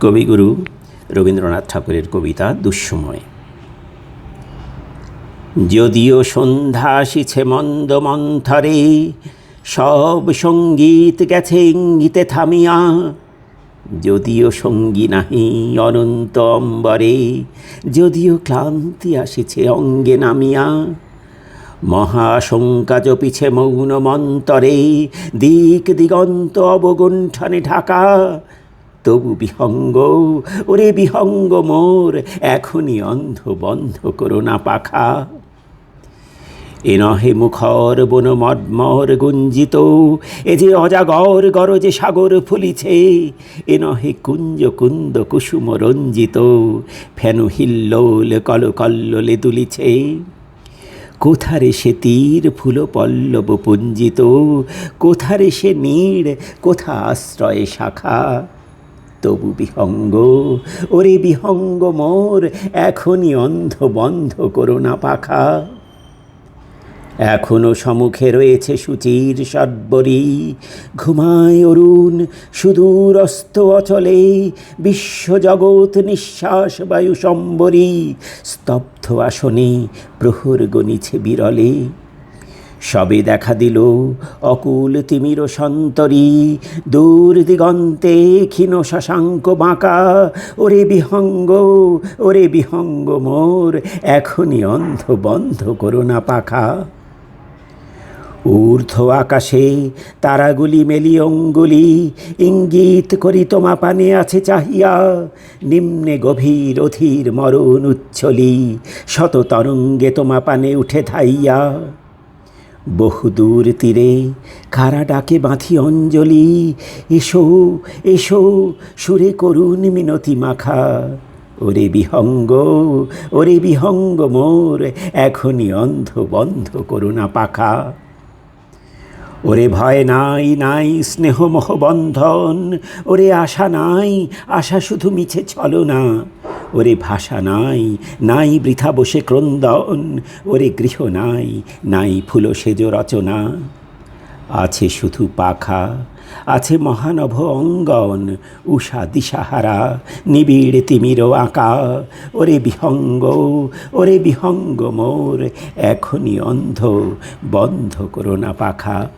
কবিগুরু রবীন্দ্রনাথ ঠাকুরের কবিতা দুঃসময়। যদিও সন্ধ্যা আসিছে মন্দ মন্থরে, সব সংগীত গেছে ইঙ্গিতে থামিয়া। যদিও সঙ্গী নাহি অনন্ত অম্বরে, যদিও ক্লান্তি আসিছে অঙ্গে নামিয়া। মহাশঙ্কা জপিছে মৌন মন্তরে, দিক দিগন্ত অবগুণ্ঠনে ঢাকা। তবু বিহঙ্গ ওরে বিহঙ্গ মোর, এখনই অন্ধ বন্ধ করো না পাখা। এ নহে মুখর বন মর্মর গুঞ্জিত, এ যে অজাগর গরজে সাগর ফুলিছে, এ নহে কুঞ্জ কুন্দ কুসুম রঞ্জিত, ফেনু হিল্লোল কল কল্লোলে দুলিছে। কোথারে সে তীর ফুল পল্লব পুঞ্জিত, কোথারে সে নীড়, কোথা আশ্রয়ে শাখা? তবু বিহঙ্গ। ওরে বিহঙ্গ মোর, এখনই অন্ধ বন্ধ করো না পাখা। এখনও সম্মুখে রয়েছে সুচির সর্বরী। ঘুমায় অরুণ সুদূর অস্ত অচলে, বিশ্বজগৎ নিঃশ্বাস বায়ু সম্বরী। স্তব্ধ আসনে প্রহর গণিছে বিরলে। সবে দেখা দিল অকুল তিমির সন্তরী। দূর দিগন্তে ক্ষীণ শশাঙ্ক বাঁকা। ওরে বিহঙ্গ ওরে বিহঙ্গ মোর, এখনই অন্ধ বন্ধ করো না পাখা। ঊর্ধ্ব আকাশে তারাগুলি মেলি অঙ্গুলি, ইঙ্গিত করি তোমা পানে আছে চাহিয়া। নিম্নে গভীর অধীর মরণ উচ্ছলি, শত তরঙ্গে তোমা পানে উঠে থাইয়া বহুদূর তীরে কারা ডাকে বাঁধি অঞ্জলি, এসো এসো, সুরে করুণ মিনতি মাখা। ওরে বিহঙ্গ ওরে বিহঙ্গ মোর, এখনই অন্ধ বন্ধ করুণা পাখা। ওরে ভয় নাই নাই স্নেহ মোহ বন্ধন ওরে আশা নাই, আশা শুধু মিছে ছলনা। ওরে ভাষা নাই নাই বৃথা বসে ক্রন্দন, ওরে গৃহ নাই নাই ফুল সেজ রচনা। আছে শুধু পাখা, আছে মহানভ অঙ্গন, উষা দিশাহারা, নিবিড় তিমির আঁকা। ওরে বিহঙ্গ ওরে বিহঙ্গ মোর, এখনই অন্ধ, বন্ধ করো না পাখা।